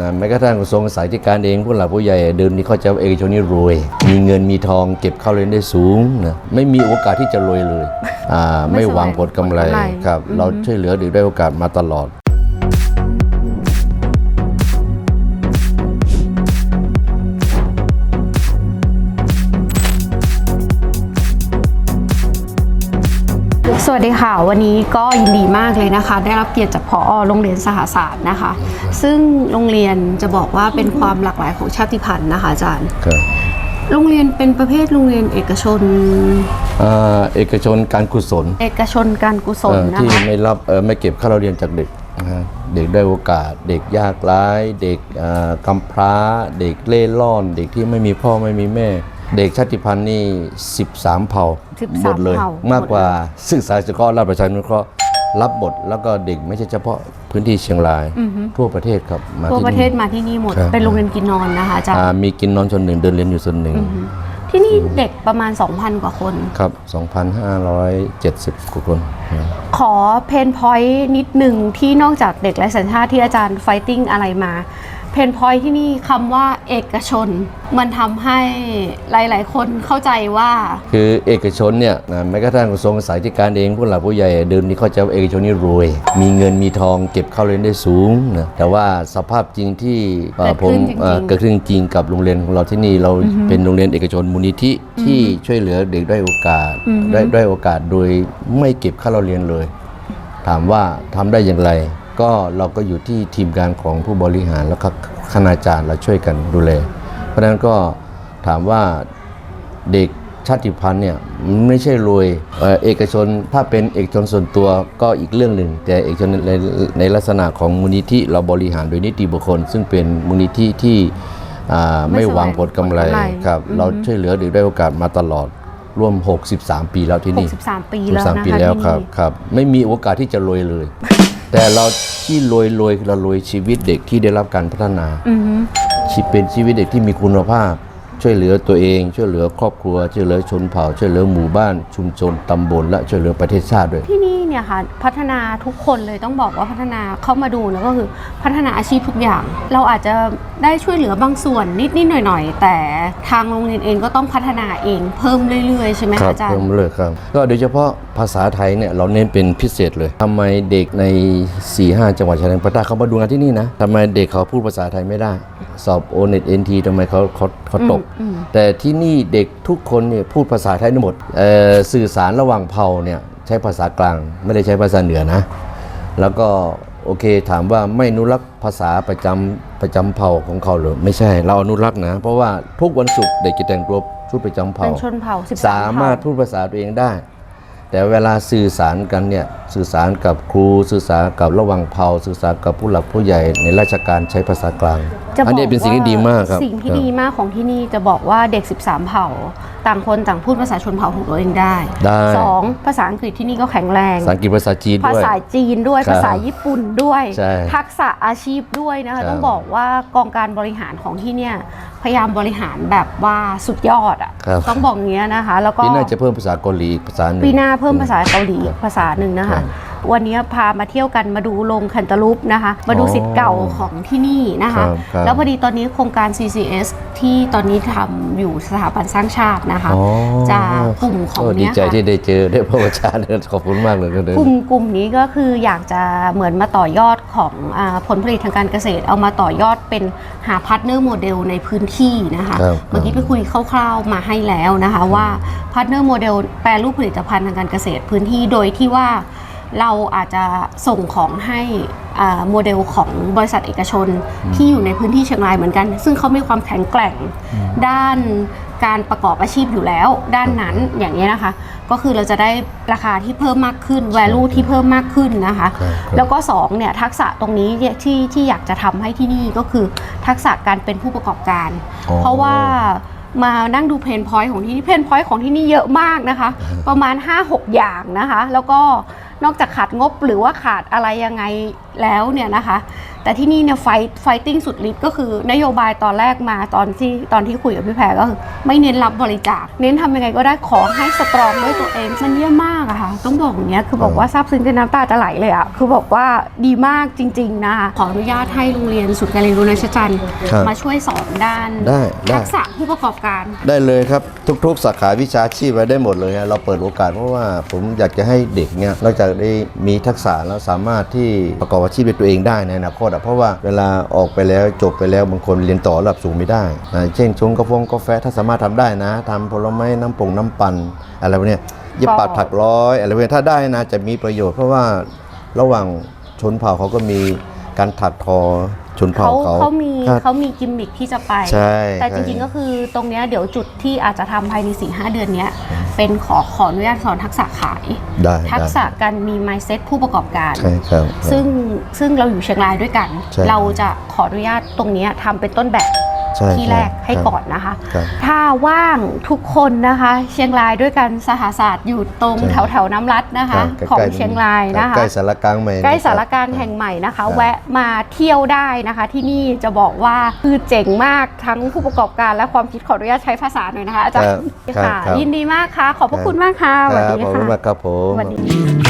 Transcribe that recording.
นะแม้กระทั่งกระทรวงสายที่การเองผู้หลักผู้ใหญ่เดิมนี้เขาใจะเอกชนนี่รวย มีเงินมีทองเก็บเข้าเรียนได้สูงนะไม่มีโอกาสที่จะรวยเลยอ่าไม่ไม่แสวงหวังผลกำไรผลกำไรครับอืมเราช่วยเหลือเด็กได้โอกาสมาตลอด สวัสดีค่ะ วันนี้ก็ยินดีมากเลยนะคะ ได้รับเกียรติจากพอโรงเรียนสหศาสตร์นะคะ ซึ่งโรงเรียนจะบอกว่าเป็นความหลากหลายของชาติพันธุ์นะคะอาจารย์ครับโรงเรียนเป็นประเภทโรงเรียนเอกชน อ่าเอกชนการกุศลเอกชนการกุศลเอ่อนะที่คะไม่รับเอ่อไม่เก็บค่าเราเรียนจากเด็กนะฮะเด็กได้โอกาส เด็กยากไร้เด็กอ่ากำพร้า เด็กเล่ร่อน เด็กที่ไม่มีพ่อไม่มีแม่ เด็กชาติพันธุ์นี่ 13 เผ่า13หมดเลยเผ่ามมากกว่าศึกษาเฉพาะรับประชานุเคราะห์รับหมดแล้วก็เด็กไม่ใช่เฉพาะพื้นที่เชียงราย ทั่วประเทศครับมาทั่วที่ประเทศนี่มาที่นี่หมดครับเป็นโรงเรียนกินนอนนะคะอาจารอ่าย์มีกินนอนส่วนหนึ่งเดินเรียนอยู่ส่วนหนึ่ง ที่นี่เด็กประมาณ 2,000 กว่าคน ครับ 2,570 กว่าคนนะขอเพนพอยต์นิดหนึ่งที่นอกจากเด็กไร้สัญชาติที่อาจารย์ไฟติ้งอะไรมา เพนพอยต์ที่นี่คำว่าเอกชน มันทำให้หลาย ๆ คนเข้าใจว่า คือเอกชนเนี่ยนะแม้กระทั่งกระทรวงสายที่การเองผู้หลักผู้ใหญ่เดิมนี้เขาใจะเอกชนนี่รวย มีเงินมีทองเก็บเข้าเรียนได้สูงนะแต่ว่าสภาพจริงที่เอ่อเกิดขึ้นผมจริงๆเอ่อเกิดขึ้นจริงกับโรงเรียนของเราที่นี่เราเป็นโรงเรียนเอกชนมูลนิธิที่ช่วยเหลือเด็กได้โอกาสได้ได้โอกาสโดยไม่เก็บค่าเราเรียนเลย ถามว่าทำได้อย่างไร ก็เราก็อยู่ที่ทีมงานของผู้บริหารแล้วก็คณาจารย์เราช่วยกันดูแล เพราะฉะนั้นก็ถามว่าเด็กชาติพันธุ์เนี่ยมันไม่ใช่รวยเอ่อเอกชนถ้าเป็นเอกชนส่วนตัวก็อีกเรื่องหนึ่ง แต่เอกชนในในลักษณะของมูลนิธิเราบริหารโดยนิติบุคคล ซึ่งเป็นมูลนิธิที่อ่าไม่ไม่หวังแสวงผลกำไรผลกำไรครับอืมเราช่วยเหลือเด็กได้โอกาสมาตลอดร่วม 63 ปีแล้วที่นี่ 63 ปีแล้วนะปีคะแล้วที่ครับนี่ครับ ไม่มีโอกาสที่จะรวยเลย แต่เราที่รวยรวยเรารวยชีวิตเด็กที่ได้รับการพัฒนาอือฮึชีวิตเป็นชีวิตเด็กที่มีคุณภาพ ช่วยเหลือตัวเอง ช่วยเหลือครอบครัว ช่วยเหลือชนเผ่า ช่วยเหลือหมู่บ้านชุมชนตำบลและช่วยเหลือประเทศชาติด้วย ที่นี่ เนี่ยค่ะพัฒนาทุกคนเลยต้องบอกว่าพัฒนาเข้ามาดูแล้วก็คือพัฒนาอาชีพทุกอย่าง เราอาจจะได้ช่วยเหลือบางส่วนนิดๆหน่อยๆแต่ทางโรงเรียนเองก็ต้องพัฒนาเองเพิ่มเรื่อยๆใช่ไหมครัคะบอาจารเพิ่ย์มเลยครับก็โดยเฉพาะภาษาไทยเนี่ยเราเน้นเป็นพิเศษเลยทำไมเด็กใน 4 5 จังหวัดชายแดนภาคใต้เขามาดูงานที่นี่นะทำไมเด็กเขาพูดภาษาไทยไม่ได้ สอบโอเน็ตเอ็นทีทำไมเขาเขาเขาตกอืมแต่ที่นี่เด็กทุกคนเนี่ยพูดภาษาไทยได้หมดเอ่อสื่อสารระหว่างเผ่าเนี่ย ใช้ภาษากลาง ไม่ได้ใช้ภาษาเหนือนะ แล้วก็โอเคถามว่าไม่อนุรักษ์ภาษาประจำประจำเผ่าของเขาเหรือไม่ใช่เราอนุรักษ์นะ เพราะว่าทุกวันศุกร์เด็กจะแต่งตัวชุดประจำเผ่าเป็นชนเผ่า13สามารถเผ่พูดภาษาตัวเองได้ แต่เวลาสื่อสารกันเนี่ยสื่อสารกับครูสื่อสารกับระหว่างเผ่าสื่อสารกับผู้หลักผู้ใหญ่ในราชการใช้ภาษากลาง จะบอักนี้เป็นสิ่งที่ดีมากครับสิ่งที่ครับดีมากของที่นี่จะบอกว่าเด็ก 13 เผ่า ต่างคนต่างพูดภาษาชนเผ่าของตัวเองได้ได้สองภาษาอังกฤษที่นี่ก็แข็งแรงภาษาอังกฤษภาษาจีนภาด้วยษาจีนด้วยครับภาษาญี่ปุ่นด้วยใช่ทักษะอาชีพด้วยนะคะครับต้องบอกว่ากองการบริหารของที่เนี่ยพยายามบริหารแบบว่าสุดยอดอะครับต้องบอกอย่างเงี้ยนะคะแล้วก็ปีหน้าจะเพิ่มภาษาเกาหลีอีกภาษาหนึ่งปีหน้าเพิ่มภาษาเกาหลีอีกภาษาหนึ่งนะคะ วันนี้พามาเที่ยวกันมาดูโรงคันตาลูปนะคะ มาดูอ๋อสิทธิ์เก่าของที่นี่นะคะครับครับแล้วพอดีตอนนี้โครงการ CCS ที่ตอนนี้ทำอยู่สถาบันสร้างชาตินะคะ อ๋อ จากกลุ่มของโดีเนี้ยใจค่ะ ที่ได้เจอได้พบอาจารย์ขอบคุณมากเลยครับเดิน กลุ่มกลุ่มนี้ก็คืออยากจะเหมือนมาต่อยอดของอาผลผลิตทางการเกษตร เอามาต่อยอดเป็นหาพาร์ทเนอร์โมเดลในพื้นที่นะคะครับ เมื่อกี้ไปคุยคร่าวๆมาให้แล้วนะคะว่าพาร์ทเนอร์โมเดลแปรรูปผลิตภัณฑ์ทางการเกษตรพื้นที่โดยที่ว่า เราอาจจะส่งของให้อ่าโมเดลของบริษัทเอกชนที่อยู่ในพื้นที่เชียงรายเหมือนกัน ซึ่งเขามีความแข็งแกร่งด้านการประกอบอาชีพอยู่แล้ว ด้านนั้นอย่างนี้ยนะคะ ก็คือเราจะได้ราคาที่เพิ่มมากขึ้น value ที่เพิ่มมากขึ้นนะคะครับครับแล้วก็สองเนี่ยทักษะตรงนี้เนี่ยที่ที่อยากจะทำให้ที่นี่ก็คือทักษะการเป็นผู้ประกอบการอ๋อเพราะว่ามานั่งดูเพนพอยต์ของที่นี่เพนพอยต์ของที่นี่เยอะมากนะคะ ประมาณ 5-6 อย่างนะคะ แล้วก็ นอกจากขาดงบหรือว่าขาดอะไรยังไงแล้วเนี่ยนะคะ แต่ที่นี่เนี่ยไฟไฟติ้งสุดฤทธิ์ก็คือนโยบายตอนแรกมาตอนที่ตอนที่คุยกับพี่แพรก็คือไม่เน้นรับบริจาค เน้นทำยังไงก็ได้ขอให้สตรองด้วยตัวเองมันเยี่ยมมากอะค่ะ ต้องบอกอย่างเงี้ยคือบอกว่าซาบซึ้งจนน้ำตาจะไหลเลยอะคือบอกว่าดีมากจริง ๆ นะคะขออนุญาตให้โรงเรียนสุดการเรียนรู้ในชจันทร์ครับมาช่วยสอนด้านได้ได้ทักษะผู้ประกอบการ ได้เลยครับทุก ๆ สาขาวิชาชีพไว้ได้หมดเลยฮะเราเปิดโอกาสเพราะว่าผมอยากจะให้เด็กเนี่ยนอกจากได้มีทักษะแล้วสามารถที่ประกอบอาชีพเป็นตัวเองได้ในอนาคตอะเพราะว่าเวลาออกไปแล้วจบไปแล้วบางคนเรียนต่อระดับสูงไม่ได้นะเช่นชงกาแฟกาแฟถ้าสามารถทำได้นะทำผลไม้น้ำปงน้ำปั่นอะไรพวกนี้ยเย็บปัดถักร้อยอะไรพวกนี้ถ้าได้นะจะมีประโยชน์ เพราะว่าระหว่างชนเผ่าเขาก็มีการถักทอ ชนเผ่าเขาเขาเขามีครับ เขามีกิมมิคที่จะไป ใช่แต่จใช่ริงๆก็คือตรงเนี้ยเดี๋ยวจุดที่อาจจะทำภายใน4ีหเดือนเนี้ยเป็นขอขออนุญาตสอนทักษะขาย ได้ทักษะได้การมี mindset ผู้ประกอบการ ใช่ครับ ซึ่งซึ่งเราอยู่เชียงรายด้วยกัน ใช่ เราจะขออนุญาตตรงเนี้ยทำเป็นต้นแบบ ใช่ที่แรกช่ให้ครับก่อนนะคะ ครับถ้าว่างทุกคนนะคะ เชียงรายด้วยกันสหศาสตร์อยู่ตรงใช่ แถวแถวๆน้ำรัดนะคะ ครับของใกล้ๆเชียงรายนะคะ ใกล้สารกลางใหม่ ใกล้นะครับสารกลารแห่งใหม่นะคะ ครับแวะมาเที่ยวได้นะคะ ที่นี่จะบอกว่าคือเจ๋งมากทั้งผู้ประกอบการและความคิดขออนุญาตใช้ภาษาหน่อยนะคะอาจารย์ครับค่ะครับ ยินดีมากค่ะ ขอบพระคุณมากค่ะคสวัสรับดีขอบคุณค่ะมากครับผม สวัสดี